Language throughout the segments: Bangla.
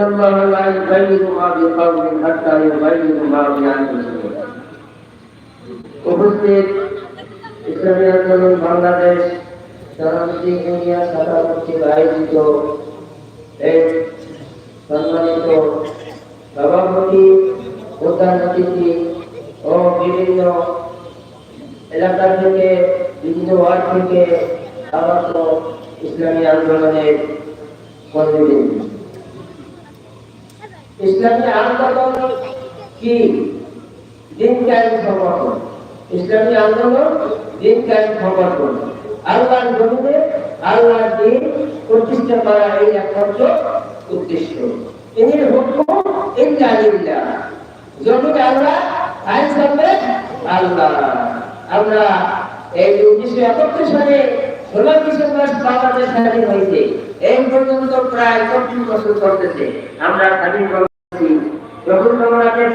إن الله لا يغير ما بقوم حتى يغيروا ما بأنفسهم উপস্থিত ইসলামী আন্দোলন বাংলাদেশ জনমুক্তি ইন্ডিয়া শাখা কর্তৃক আয়োজিত এই সম্মানিত সভাপতি প্রধান অতিথি ও বিভিন্ন এলাকা থেকে বিভিন্ন ওয়ার্ড থেকে আগত ইসলামী আন্দোলনের কর্মীবৃন্দ ইসলামী আন্দোলন কি? দিন কায়েম সমর্থন ইসলামী আন্দোলন দিন কায়েম সমর্থন আল্লাহর জমিনে আল্লাহর দিন প্রতিষ্ঠা করা এই একমাত্র উদ্দেশ্য। ইনি হুকুম জমিনে আল্লাহ, আইন আল্লাহ। আমরা এই উনিশশো একাত্তর সালে ষোলো ডিসেম্বর বাংলাদেশ স্বাধীন হয়েছে। এই পর্যন্ত প্রায় চব্বিশ বছর আমরা স্বাধীন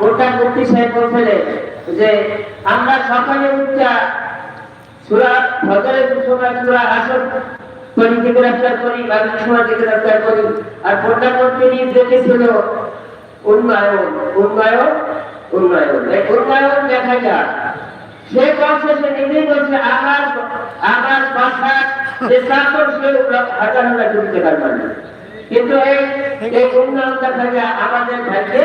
প্রধানমন্ত্রী সাহেব বলছিলেন যে আমরা সকালে উঠা সুরা ফজরের সময় সুরা আসর তরিকে গ্রেফতার করি বাকি সমাজকে গ্রেফতার করি। আর প্রধানমন্ত্রী দেখেছিল উন্নয়ন উন্নয়ন উন্নয়ন উন্নয়ন দেখা যায়। সে বলছে সে নিজেই বলছে আমার আমার বাসা যে চাকর সে হাজার হাজার টাকার মানে কিন্তু এই এই উন্নয়ন দেখা যায় আমাদের ভাগ্যে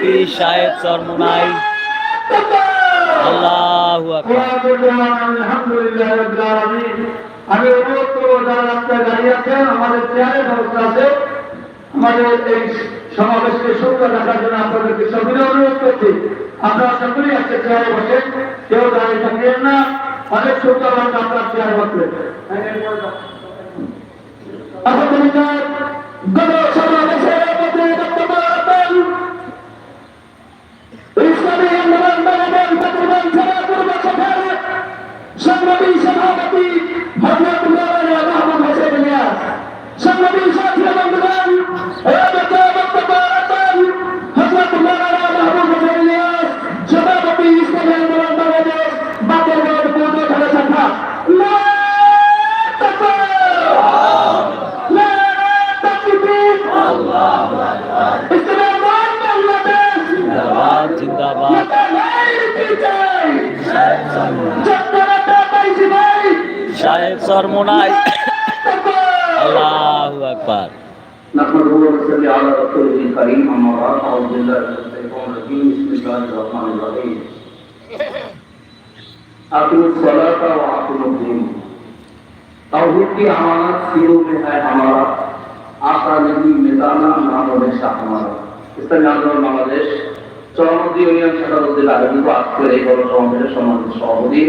পীর সাহেব চরমনাই আল্লাহু আমি অনুরোধ করব যারা রাস্তায় দাঁড়িয়ে আছেন আমাদের চেয়ারে ব্যবস্থা আছে। আমাদের এই সমাবেশকে সুন্দর রাখার জন্য আপনাদেরকে সবিনয় অনুরোধ করছি। আপনারা সকলেই আজকে চেয়ারে বসেন কেউ দাঁড়িয়ে থাকবেন না। অনেক সুন্দর আপনার চেয়ারে বসবেন আলহামদুলিল্লাহ সরমনাই আল্লাহ আকবার। বাংলাদেশ চরমতি ইউনিয়ন সেটা আগে আজকের এই গণসমাবেশের সভাপতি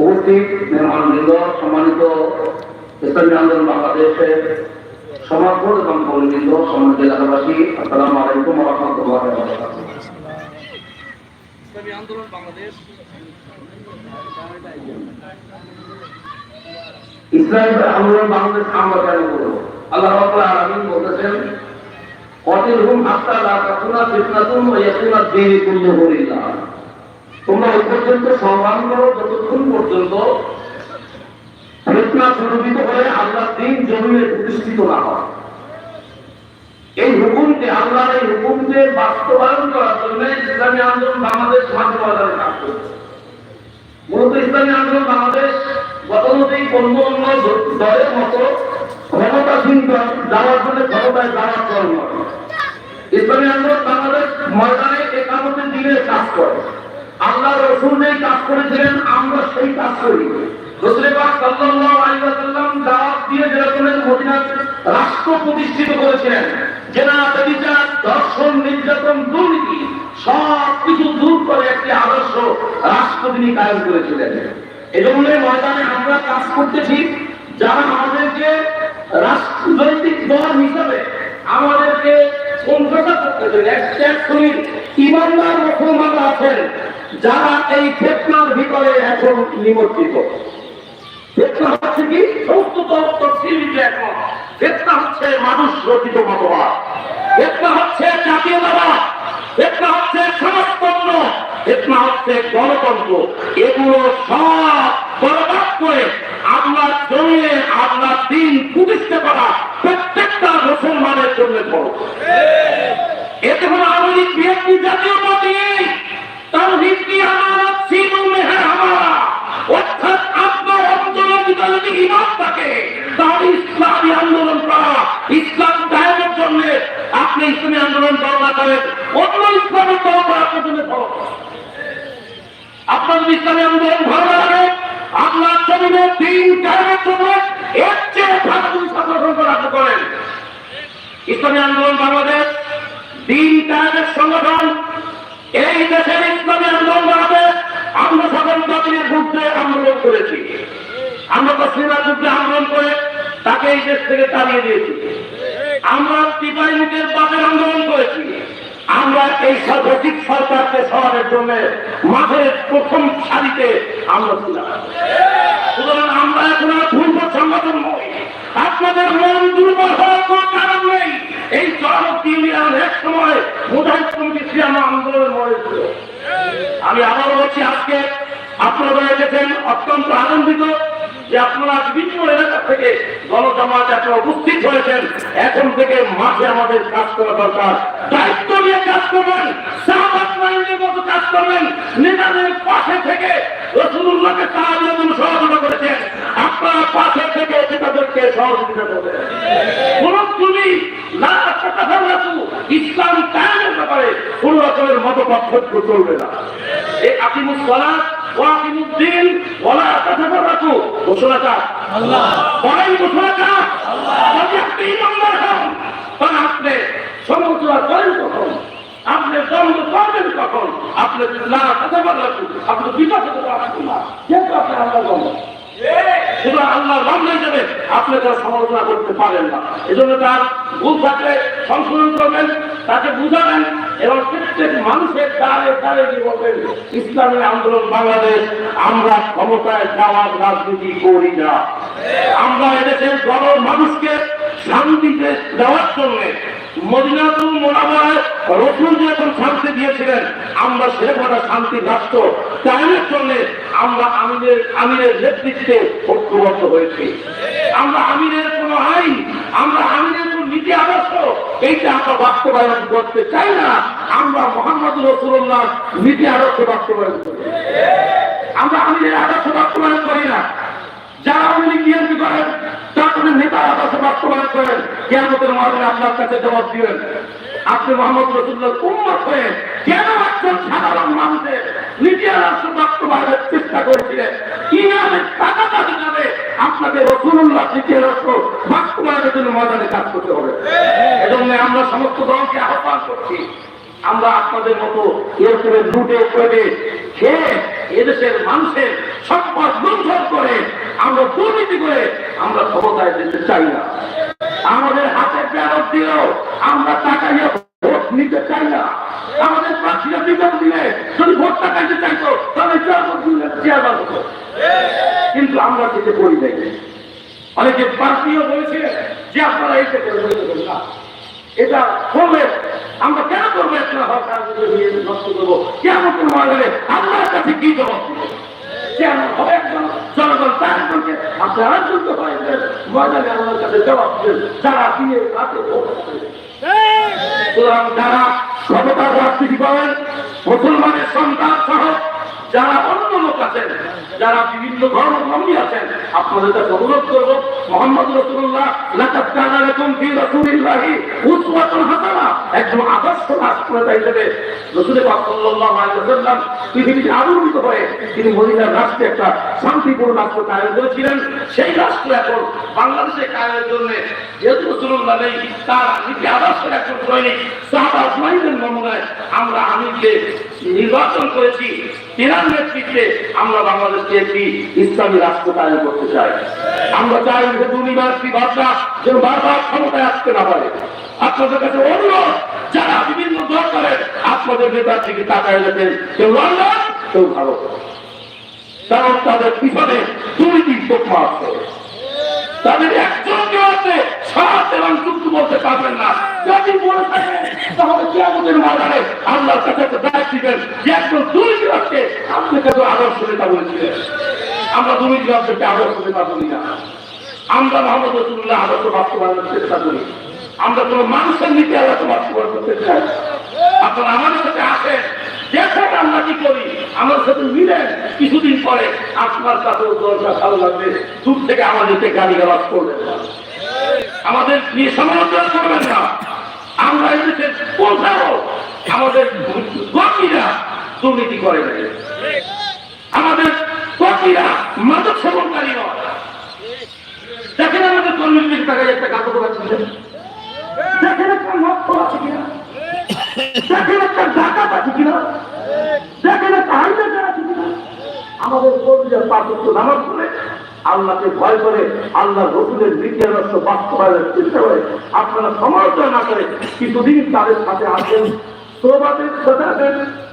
উপস্থিত মেহমানবৃন্দ সম্মানিত ইসলামী আন্দোলন বাংলাদেশের এবং কর্মীবৃন্দ সম্মানিত এলাকাবাসী আসসালামু আলাইকুম রহমতুল্লাহ ইসলামী আন্দোলন বাংলাদেশ আমরা কেন করব? আল্লাহ আলামিন বলতেছেন অতিরহুম হাত্তা লা তাকুনা ফিতনাতুন ওয়া ইয়াকুনা দীনু কুল্লুহু লিল্লাহ। তোমরা ওই পর্যন্ত সংগ্রাম করো যতক্ষণ পর্যন্ত ফেতনা সুরভিত হয়ে আল্লাহ দিন জমিনে প্রতিষ্ঠিত না হয়। এই হুকুমকে, আল্লাহর এই হুকুমকে বাস্তবায়ন করার জন্য ইসলামী আন্দোলন বাংলাদেশ মাঝে বাজারে কাজ করছে মূলত ইসলামী আন্দোলন বাংলাদেশ গতানুগতিক অন্য অন্য দলের মতো ক্ষমতাসীন যাওয়ার জন্য ক্ষমতায় যাওয়ার কর্ম ইসলামী আন্দোলন বাংলাদেশ ময়দানে একামতের দিনে কাজ করে। আল্লাহ রসুল যেই কাজ করেছিলেন, আমরা সেই কাজ করি। দূর করে একটি আদর্শ করেছিলেন। আমরা কাজ করতেছি, যারা আমাদেরকে দল হিসাবে আমাদেরকে করতেছেন এক শ্রেণির ইমানদার মুসলমানরা আছেন, যারা এই ফেতনার ভিতরে এখন নিমজ্জিত। ফেতনা হচ্ছে কি? একমত ফেতনা হচ্ছে মানুষ রচিত মতবাদ। ফেতনা হচ্ছে জাতীয়তাবাদ। ফেতনা হচ্ছে সমাজতন্ত্র। ফেতনা হচ্ছে গণতন্ত্র। এগুলো সব বরবাদ করে আল্লাহ জমিয়ে আল্লাহ দিন প্রতিষ্ঠা করা প্রত্যেকটা মুসলমানের জন্য বড় এতে কোনো লীগ বিএনপি জাতীয় পার্টি ইসলামী আন্দোলন বাংলাদেশ, দিন কায়েমের সংগঠন, এই দেশের ইসলামী আন্দোলন বাংলাদেশ, আমরা সকল জাতির যুদ্ধে আন্দোলন করেছি। আমরা তসলিমার যুদ্ধে আন্দোলন করে তাকে এই দেশ থেকে তাড়িয়ে দিয়েছি। আমরা টিপাইমুখের বাজার আন্দোলন করেছি। আমরা এই সর্বধিক সরকারকে সরানোর জন্য মাঠের প্রথম সারিতে আমরা ছিলাম। সুতরাং আমরা এখন আর দুর্বল সংগঠন নই। আপনাদের মন দুর্বল হওয়ার আমি আবার বলছি, আজকে আপনারা এসেছেন, অত্যন্ত আনন্দিত যে আপনারা বিভিন্ন এলাকা থেকে গণজমাত এখন উপস্থিত হয়েছেন। এখন থেকে মাঠে আমাদের কাজ করা দরকার। দায়িত্ব নিয়ে কাজ করবেন নেতাদের পাশে থেকে রসুল্লাহকে সাহায্য সহযোগিতা করেছেন। আপনারা পাশে থেকে সহযোগিতা করবেন কোন তুমি না তাতাফাররাকু, ইসলাম কায়েমের ব্যাপারে কোন রকমের মত পার্থক্য চলবে না। এই আকিমুস সালাত ওয়া আকিমুদ ওয়ালা আল্লাহ ঘোষণাটা আল্লাহ। যদি আপনি ইমানদার হন তাহলে আপনি সমালোচনা করেন কখন? আপনি দ্বন্দ্ব করবেন কখন? আপনি না তাতাফাররাকু আপনি বিপদে তো আসবেন না। যেহেতু আপনি আল্লাহ বলেন সুতরাং আল্লাহ আল্লাহ বান্ধব হিসেবে আপনি তার সমালোচনা করতে পারেন না। এজন্য তার ভুল থাকলে সংশোধন করবেন, তাকে বুঝাবেন এবং প্রত্যেক মানুষের দ্বারে দ্বারে কি বলবেন? ইসলামী আন্দোলন বাংলাদেশ, আমরা ক্ষমতায় যাওয়ার রাজনীতি করি না। আমরা এদেশের গণ মানুষকে শান্তিতে দেওয়ার জন্য মদিনাতুল মোনাবায় রসুল যখন শান্তি দিয়েছিলেন। আমরা সেরকমটা শান্তি রাষ্ট্র চাইনের জন্য আমরা আমিনের আমিনের নেতৃত্বে ঐক্যবদ্ধ হয়েছি। আমরা আমিনের কোন আইন, আমরা আমিনের নীতি আদর্শ, এইটা আমরা বাস্তবায়ন করতে চাই না। আমরা মোহাম্মদ রসুল্লাহ নীতি আদর্শ বাস্তবায়ন করি। আমরা আমিনের আদর্শ বাস্তবায়ন করি না। যারা আওয়ামী লীগ বিএনপি করেন তাদের নেতা আদর্শ বাস্তবায়ন করেন। কেয়ামতের মহাজনে আপনার কাছে জবাব দিবেন, আপনি মোহাম্মদ রসুল্লাহ উন্মত হয়ে কেন একজন সাধারণ মানুষের নীতি আদর্শ বাস্তবায়নের চেষ্টা করেছিলেন? কীভাবে টাকা কাজে আপনাকে রসুল্লাহ নীতি আদর্শ বাস্তবায়নের জন্য ময়দানে কাজ করতে হবে। এজন্য আমরা সমস্ত দলকে আহ্বান করছি, আমরা আপনাদের মতো এরকমের লুটে করে খেয়ে এদেশের মানুষের সম্পদ লুণ্ঠন করে আমরা দুর্নীতি করে আমরা ক্ষমতায় যেতে চাই না। আমাদের হাতে ব্যালট দিলেও আমরা টাকা ভোট নিতে চাই না। আমাদের প্রার্থীরা বিপদ দিলে যদি ভোট টাকাইতে চাইতো, তাহলে দিলে চেয়ারম্যান হতো। কিন্তু আমরা যেতে করি নাই। অনেকে প্রার্থীও বলেছে যে আপনারা এইটা করে বলতে না। এটা করবে আমরা কেন করব? একটা হকার নষ্ট করব। কোনো মনে আল্লাহর কাছে কি জবাব? কেমন হবে একজন জনগণ, তার করছে আপনি আরেকজনকে হয়েছেন ময়দানে আল্লাহর কাছে জবাব দেন যারা দিয়ে রাতে করবে। সুতরাং যারা ক্ষমতার রাজনীতি করেন, মুসলমানের সন্তান সহ যারা অন্য লোক আছেন যারা বিভিন্ন ধর্মধর্মী আছেন, আপনাদের কাছে অনুরোধ করব, মোহাম্মদ রসুল্লাহ একজন আদর্শ রাষ্ট্রনেতা হিসেবে হয়ে একটা শান্তিপূর্ণ রাষ্ট্র কায়েম করেছিলেন। সেই রাষ্ট্র এখন বাংলাদেশে কায়েমের জন্য যেহেতু রসুল্লাহ নেই, তার নীতি নির্বাচন করেছি। তেনার নেতৃত্বে আমরা বাংলাদেশকে একটি ইসলামী করতে চাই। আমরা চাই যে কাছে অনুরোধ, যারা বিভিন্ন দল করেন আপনাদের নেতার থেকে তাকায় কেউ লন্ডন কেউ ভারত। কারণ তাদের পিছনে দুর্নীতির তোফা আছে। তাদের একজন কেউ আছে সাত এবং যুদ্ধ বলতে পারবেন না। যদি বলে থাকেন তাহলে কি আমাদের ময়দানে আল্লাহর কাছে একটা দায়িত্ব দিবেন যে একজন দুর্নীতি আছে আপনাকে তো আদর্শ নেতা বলেছিলেন? আমরা দুর্নীতি রাষ্ট্রকে আদর্শ নেতা বলি না। আমরা মোহাম্মদ রসুল্লাহ আদর্শ বাস্তবায়নের চেষ্টা করি। আমরা কোনো মানুষের নীতি আদর্শ বাস্তবায়ন করতে চাই আপনারা আমাদের সাথে আসেন, দেখেন আমরা কি করি। আমার সাথে মিলেন। কিছুদিন পরে আপনার কাছেও দরকার ভালো লাগবে দূর থেকে আমাদেরকে গাড়ি গালাজ করবেন। আমাদের নিয়ে সমালোচনা করবেন না। আমরা এদেশের কোথাও আমাদের কর্মীরা দুর্নীতি করে আমাদের কর্মীরা মাদক সেবনকারী নয়। দেখেন আমাদের কর্মীদের টাকায় একটা কাপড় পাচ্ছি দেখেন একটা মত আছে কিনা? দেখেন একটা ডাকাত আছে কিনা? দেখেন একটা হাইজাকার আছে কিনা? আমাদের কর্মীরা পার্থক্য নামাজ করে আল্লাহকে ভয় করে আল্লাহ রসুলের নীতি আদর্শ বাস্তবায়নের চেষ্টা করে। আপনারা সমর্থন না করে কিছুদিন তাদের সাথে আসেন প্রবাদের সাথে আসেন